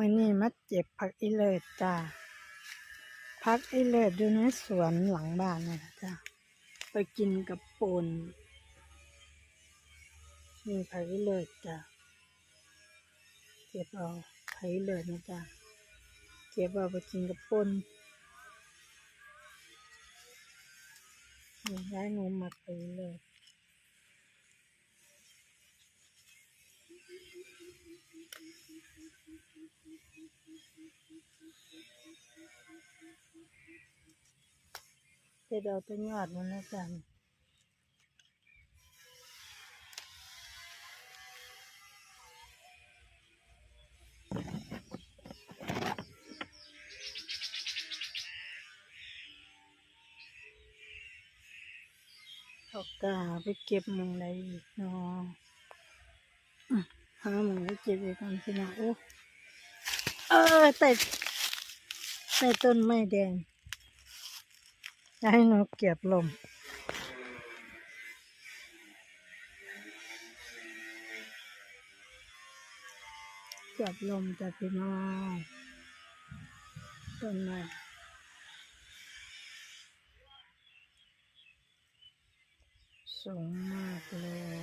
มื่อนี้มาเจ็บผักอีเลิศจ้าผักอีเลิศอยู่ในสวนหลังบ้านนี่นะจ้าไปกินกับป่นนี่ผักอีเลิศจ้าเก็บเอาผักอีเลิศนะจ้าเก็บเอาไปกินกับป่นย้ายหนูมักผักอีเลิศ เด็ดเอาตัวยอดมันแล้วกันเอากาไปเก็บมึงได้อีกเนาะอะหามึงไปเก็บอีกกันพี่น้องโอ้เออแต่แต่ต้นไม้แดง ให้นกเก็บลม เก็บลมจะพี่น้องต้นไม้สูงมากเลย